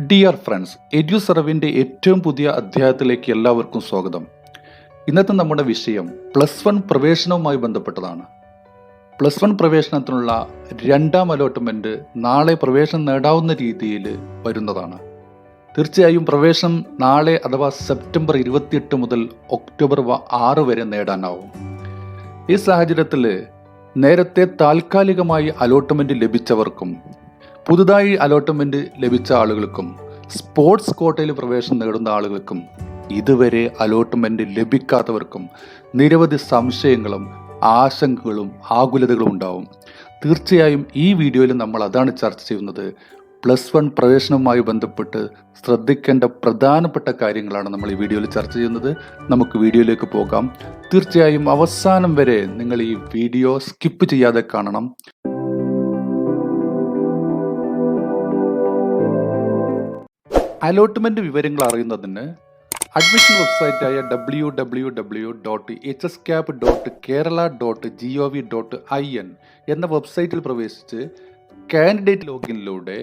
Dear friends edu സെർവിന്റെ ഏറ്റവും പുതിയ അധ്യായത്തിലേക്ക് എല്ലാവർക്കും സ്വാഗതം. ഇന്നത്തെ നമ്മുടെ വിഷയം പ്ലസ് വൺ പ്രവേശനവുമായി ബന്ധപ്പെട്ടതാണ്. പ്ലസ് വൺ പ്രവേശനത്തിനുള്ള രണ്ടാം അലോട്ട്മെന്റ് നാളെ പ്രവേശനം നേടാവുന്ന രീതിയിൽ വരുന്നതാണ്. തീർച്ചയായും പ്രവേശനം നാളെ അഥവാ സെപ്റ്റംബർ ഇരുപത്തിയെട്ട് മുതൽ ഒക്ടോബർ ആറ് വരെ നേടാനാവും. ഈ സാഹചര്യത്തിൽ നേരത്തെ താൽക്കാലികമായി അലോട്ട്മെന്റ് ലഭിച്ചവർക്കും പുതുതായി അലോട്ട്മെന്റ് ലഭിച്ച ആളുകൾക്കും സ്പോർട്സ് കോട്ടയിൽ പ്രവേശനം നേടുന്ന ആളുകൾക്കും ഇതുവരെ അലോട്ട്മെന്റ് ലഭിക്കാത്തവർക്കും നിരവധി സംശയങ്ങളും ആശങ്കകളും ആകുലതകളും ഉണ്ടാവും. തീർച്ചയായും ഈ വീഡിയോയിൽ നമ്മൾ അതാണ് ചർച്ച ചെയ്യുന്നത്. പ്ലസ് വൺ പ്രവേശനവുമായി ബന്ധപ്പെട്ട് ശ്രദ്ധിക്കേണ്ട പ്രധാനപ്പെട്ട കാര്യങ്ങളാണ് നമ്മൾ ഈ വീഡിയോയിൽ ചർച്ച ചെയ്യുന്നത്. നമുക്ക് വീഡിയോയിലേക്ക് പോകാം. തീർച്ചയായും അവസാനം വരെ നിങ്ങൾ ഈ വീഡിയോ സ്കിപ്പ് ചെയ്യാതെ കാണണം. അലോട്ട്മെന്റ് വിവരങ്ങൾ അറിയുന്നതിന് admission വെബ്സൈറ്റായ W W W dot H S cap dot Kerala dot G O V dot I N എന്ന വെബ്സൈറ്റിൽ പ്രവേശിച്ച് candidate ലോഗിനിലൂടെ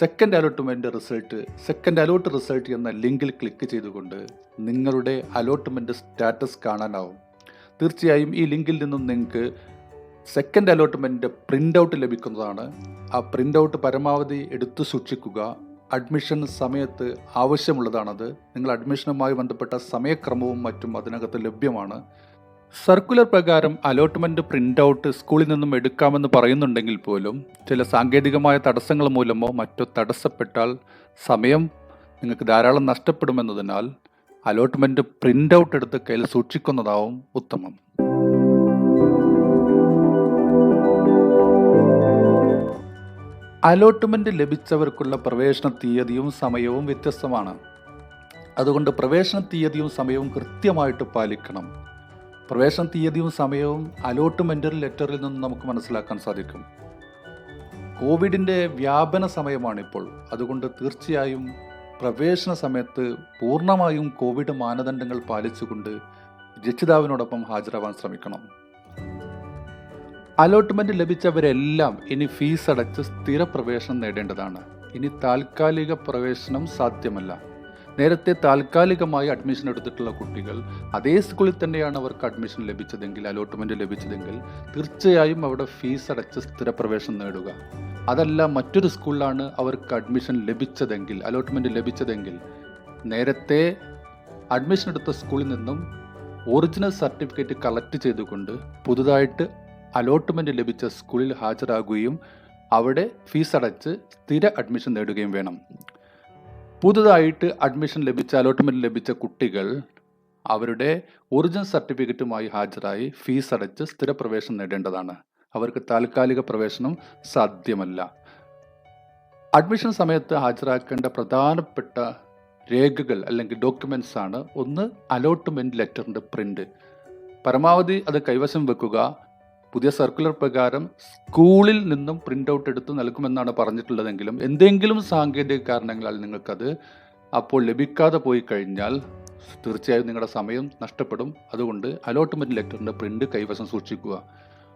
second allotment result second allot result എന്ന ലിങ്കിൽ ക്ലിക്ക് ചെയ്തുകൊണ്ട് നിങ്ങളുടെ അലോട്ട്മെന്റ് സ്റ്റാറ്റസ് കാണാനാവും. തീർച്ചയായും ഈ ലിങ്കിൽ നിന്നും നിങ്ങൾക്ക് സെക്കൻഡ് അലോട്ട്മെന്റ് പ്രിന്റ് ഔട്ട് ലഭിക്കുന്നതാണ്. ആ പ്രിന്റ് ഔട്ട് പരമാവധി എടുത്തു സൂക്ഷിക്കുക. അഡ്മിഷൻ സമയത്ത് ആവശ്യമുള്ളതാണത്. നിങ്ങൾ അഡ്മിഷനുമായി ബന്ധപ്പെട്ട സമയക്രമവും മറ്റും അതിനകത്ത് ലഭ്യമാണ്. സർക്കുലർ പ്രകാരം അലോട്ട്മെന്റ് പ്രിന്റ് ഔട്ട് സ്കൂളിൽ നിന്നും എടുക്കാമെന്ന് പറയുന്നുണ്ടെങ്കിൽ പോലും ചില സാങ്കേതികമായ തടസ്സങ്ങൾ മൂലമോ മറ്റോ തടസ്സപ്പെട്ടാൽ സമയം നിങ്ങൾക്ക് ധാരാളം നഷ്ടപ്പെടുമെന്നതിനാൽ അലോട്ട്മെന്റ് പ്രിന്റ് ഔട്ട് എടുത്ത് കയ്യിൽ സൂക്ഷിക്കുന്നതാവും ഉത്തമം. അലോട്ട്മെന്റ് ലഭിച്ചവർക്കുള്ള പ്രവേശന തീയതിയും സമയവും വ്യത്യസ്തമാണ്. അതുകൊണ്ട് പ്രവേശന തീയതിയും സമയവും കൃത്യമായിട്ട് പാലിക്കണം. പ്രവേശന തീയതിയും സമയവും അലോട്ട്മെന്റ് ലെറ്ററിൽ നിന്ന് നമുക്ക് മനസ്സിലാക്കാൻ സാധിക്കും. കോവിഡിന്റെ വ്യാപന സമയമാണിപ്പോൾ. അതുകൊണ്ട് തീർച്ചയായും പ്രവേശന സമയത്ത് പൂർണമായും കോവിഡ് മാനദണ്ഡങ്ങൾ പാലിച്ചുകൊണ്ട് രക്ഷിതാവിനോടൊപ്പം ഹാജരാവാൻ ശ്രമിക്കണം. അലോട്ട്മെന്റ് ലഭിച്ചവരെല്ലാം ഇനി ഫീസ് അടച്ച് സ്ഥിര പ്രവേശനം നേടേണ്ടതാണ്. ഇനി താൽക്കാലിക പ്രവേശനം സാധ്യമല്ല. നേരത്തെ താൽക്കാലികമായി അഡ്മിഷൻ എടുത്തിട്ടുള്ള കുട്ടികൾ അതേ സ്കൂളിൽ തന്നെയാണ് അവർക്ക് അഡ്മിഷൻ ലഭിച്ചതെങ്കിൽ അലോട്ട്മെന്റ് ലഭിച്ചതെങ്കിൽ തീർച്ചയായും അവിടെ ഫീസ് അടച്ച് സ്ഥിരപ്രവേശനം നേടുക. അതല്ല മറ്റൊരു സ്കൂളിലാണ് അവർക്ക് അഡ്മിഷൻ ലഭിച്ചതെങ്കിൽ അലോട്ട്മെന്റ് ലഭിച്ചതെങ്കിൽ നേരത്തെ അഡ്മിഷൻ എടുത്ത സ്കൂളിൽ നിന്നും ഒറിജിനൽ സർട്ടിഫിക്കറ്റ് കളക്ട് ചെയ്തുകൊണ്ട് പുതുതായിട്ട് അലോട്ട്മെന്റ് ലഭിച്ച സ്കൂളിൽ ഹാജരാകുകയും അവിടെ ഫീസ് അടച്ച് സ്ഥിര അഡ്മിഷൻ നേടുകയും വേണം. പുതുതായിട്ട് അഡ്മിഷൻ ലഭിച്ച അലോട്ട്മെന്റ് ലഭിച്ച കുട്ടികൾ അവരുടെ ഒറിജിനൽ സർട്ടിഫിക്കറ്റുമായി ഹാജരായി ഫീസ് അടച്ച് സ്ഥിര പ്രവേശനം നേടേണ്ടതാണ്. അവർക്ക് താൽക്കാലിക പ്രവേശനം സാധ്യമല്ല. അഡ്മിഷൻ സമയത്ത് ഹാജരാക്കേണ്ട പ്രധാനപ്പെട്ട രേഖകൾ അല്ലെങ്കിൽ ഡോക്യുമെന്റ്സ് ആണ് ഒന്ന് അലോട്ട്മെന്റ് ലെറ്ററിന്റെ പ്രിന്റ് പരമാവധി അത് കൈവശം വെക്കുക. പുതിയ സർക്കുലർ പ്രകാരം സ്കൂളിൽ നിന്നും പ്രിന്റ് ഔട്ട് എടുത്ത് നൽകുമെന്നാണ് പറഞ്ഞിട്ടുള്ളതെങ്കിലും എന്തെങ്കിലും സാങ്കേതിക കാരണങ്ങളാൽ നിങ്ങൾക്കത് അപ്പോൾ ലഭിക്കാതെ പോയി കഴിഞ്ഞാൽ തീർച്ചയായും നിങ്ങളുടെ സമയം നഷ്ടപ്പെടും. അതുകൊണ്ട് അലോട്ട്മെന്റ് ലെറ്ററിന്റെ പ്രിന്റ് കൈവശം സൂക്ഷിക്കുക.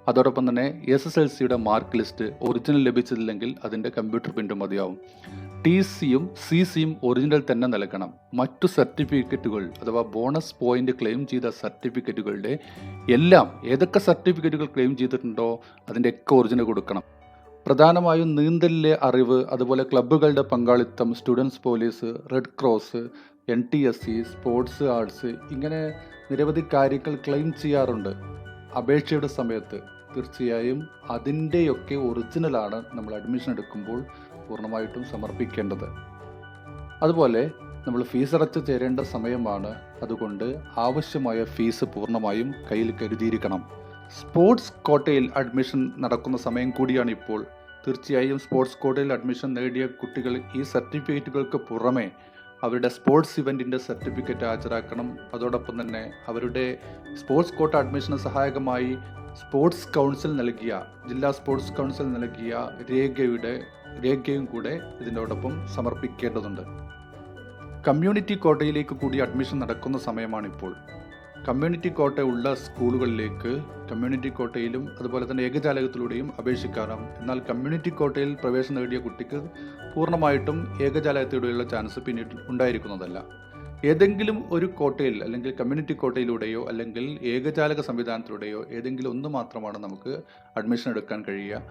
അതോടൊപ്പം തന്നെ എസ് എസ് എൽ സിയുടെ മാർക്ക് ലിസ്റ്റ് ഒറിജിനൽ ലഭിച്ചില്ലെങ്കിൽ അതിന്റെ കമ്പ്യൂട്ടർ പ്രിന്റ് മതിയാവും. ടി സിയും സി സിയും ഒറിജിനൽ തന്നെ നൽകണം. മറ്റു സർട്ടിഫിക്കറ്റുകൾ അഥവാ ബോണസ് പോയിന്റ് ക്ലെയിം ചെയ്ത സർട്ടിഫിക്കറ്റുകളുടെ എല്ലാം ഏതൊക്കെ സർട്ടിഫിക്കറ്റുകൾ ക്ലെയിം ചെയ്തിട്ടുണ്ടോ അതിന്റെ ഒക്കെ ഒറിജിനൽ കൊടുക്കണം. പ്രധാനമായും നീന്തലിലെ അറിവ് അതുപോലെ ക്ലബ്ബുകളുടെ പങ്കാളിത്തം students police red cross N T S C sports arts ഇങ്ങനെ നിരവധി കാര്യങ്ങൾ ക്ലെയിം ചെയ്യാറുണ്ട്. അപേക്ഷയുടെ സമയത്ത് തീർച്ചയായും അതിന്റെയൊക്കെ ഒറിജിനലാണ് നമ്മൾ അഡ്മിഷൻ എടുക്കുമ്പോൾ പൂർണമായിട്ടും സമർപ്പിക്കേണ്ടത്. അതുപോലെ നമ്മൾ ഫീസ് അടച്ച് ചേരേണ്ട സമയമാണ്. അതുകൊണ്ട് ആവശ്യമായ ഫീസ് പൂർണമായും കയ്യിൽ കരുതിയിരിക്കണം. സ്പോർട്സ് കോട്ടയിൽ അഡ്മിഷൻ നടക്കുന്ന സമയം കൂടിയാണ് ഇപ്പോൾ തീർച്ചയായും സ്പോർട്സ് കോട്ടയിൽ അഡ്മിഷൻ നേടിയ കുട്ടികൾ ഈ സർട്ടിഫിക്കറ്റുകൾക്ക് പുറമെ അവരുടെ സ്പോർട്സ് ഇവന്റിന്റെ സർട്ടിഫിക്കറ്റ് ഹാജരാക്കണം. അതോടൊപ്പം തന്നെ അവരുടെ സ്പോർട്സ് കോട്ട അഡ്മിഷന് സഹായകമായി സ്പോർട്സ് കൗൺസിൽ നൽകിയ ജില്ലാ സ്പോർട്സ് കൗൺസിൽ നൽകിയ രേഖയുടെ രേഖയും കൂടെ ഇതിനോടൊപ്പം സമർപ്പിക്കേണ്ടതുണ്ട്. കമ്മ്യൂണിറ്റി കോട്ടയിലേക്ക് കൂടി അഡ്മിഷൻ നടക്കുന്ന സമയമാണിപ്പോൾ. കമ്മ്യൂണിറ്റി കോട്ടയുള്ള സ്കൂളുകളിലേക്ക് കമ്മ്യൂണിറ്റി കോട്ടയിലും അതുപോലെ തന്നെ ഏകജാലകത്തിലൂടെയും അപേക്ഷിക്കാറാം എന്നാൽ കമ്മ്യൂണിറ്റി കോട്ടയിൽ പ്രവേശനം നേടിയ കുട്ടിക്ക് പൂർണമായിട്ടും ഏകജാലകത്തിലൂടെയുള്ള ചാൻസ് പിന്നീട് ഉണ്ടായിരിക്കുന്നതല്ല. ഏതെങ്കിലും ഒരു കോട്ടയിൽ അല്ലെങ്കിൽ കമ്മ്യൂണിറ്റി കോട്ടയിലൂടെയോ അല്ലെങ്കിൽ ഏകജാലക സംവിധാനത്തിലൂടെയോ ഏതെങ്കിലും ഒന്ന് മാത്രമാണ് നമുക്ക് അഡ്മിഷൻ എടുക്കാൻ കഴിയുക.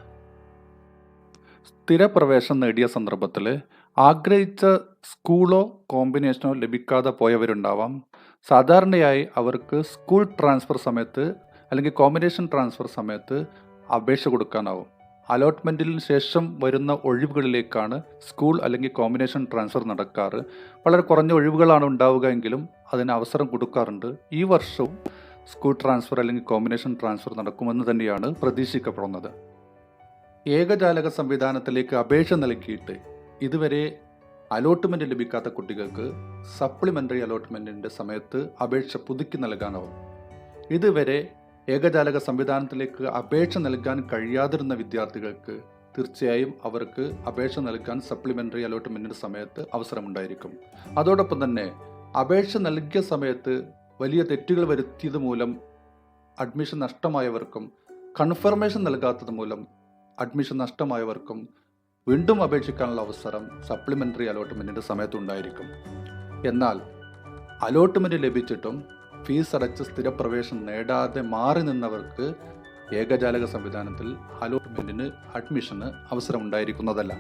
സ്ഥിരപ്രവേശം നേടിയ സന്ദർഭത്തിൽ ആഗ്രഹിച്ച സ്കൂളോ കോമ്പിനേഷനോ ലഭിക്കാതെ പോയവരുണ്ടാവാം. സാധാരണയായി അവർക്ക് സ്കൂൾ ട്രാൻസ്ഫർ സമയത്ത് അല്ലെങ്കിൽ കോമ്പിനേഷൻ ട്രാൻസ്ഫർ സമയത്ത് അപേക്ഷ കൊടുക്കാനാവും. അലോട്ട്മെന്റിന് ശേഷം വരുന്ന ഒഴിവുകളിലേക്കാണ് സ്കൂൾ അല്ലെങ്കിൽ കോമ്പിനേഷൻ ട്രാൻസ്ഫർ നടക്കാറ്. വളരെ കുറഞ്ഞ ഒഴിവുകളാണ് ഉണ്ടാവുക എങ്കിലും അതിന് അവസരം കൊടുക്കാറുണ്ട്. ഈ വർഷവും സ്കൂൾ ട്രാൻസ്ഫർ അല്ലെങ്കിൽ കോമ്പിനേഷൻ ട്രാൻസ്ഫർ നടക്കുമെന്ന് തന്നെയാണ് പ്രതീക്ഷിക്കപ്പെടുന്നത്. ഏകജാലക സംവിധാനത്തിലേക്ക് അപേക്ഷ നൽകിയിട്ട് ഇതുവരെ അലോട്ട്മെന്റ് ലഭിക്കാത്ത കുട്ടികൾക്ക് സപ്ലിമെന്ററി അലോട്ട്മെന്റിന്റെ സമയത്ത് അപേക്ഷ പുതുക്കി നൽകാനാവും. ഇതുവരെ ഏകജാലക സംവിധാനത്തിലേക്ക് അപേക്ഷ നൽകാൻ കഴിയാതിരുന്ന വിദ്യാർത്ഥികൾക്ക് തീർച്ചയായും അവർക്ക് അപേക്ഷ നൽകാൻ സപ്ലിമെന്ററി അലോട്ട്മെന്റിന്റെ സമയത്ത് അവസരമുണ്ടായിരിക്കും. അതോടൊപ്പം തന്നെ അപേക്ഷ നൽകിയ സമയത്ത് വലിയ തെറ്റുകൾ വരുത്തിയത് മൂലം അഡ്മിഷൻ നഷ്ടമായവർക്കും കൺഫർമേഷൻ നൽകാത്തത് മൂലം അഡ്മിഷൻ നഷ്ടമായവർക്കും വീണ്ടും അപേക്ഷിക്കാനുള്ള അവസരം സപ്ലിമെന്ററി അലോട്ട്മെന്റിന്റെ സമയത്തുണ്ടായിരിക്കും എന്നാൽ അലോട്ട്മെന്റ് ലഭിച്ചിട്ടും ഫീസ് അടച്ച് സ്ഥിരപ്രവേശനം നേടാതെ മാറി നിന്നവർക്ക് ഏകജാലക സംവിധാനത്തിൽ അലോട്ട്മെന്റിന് അഡ്മിഷന് അവസരമുണ്ടായിരിക്കുന്നതല്ല.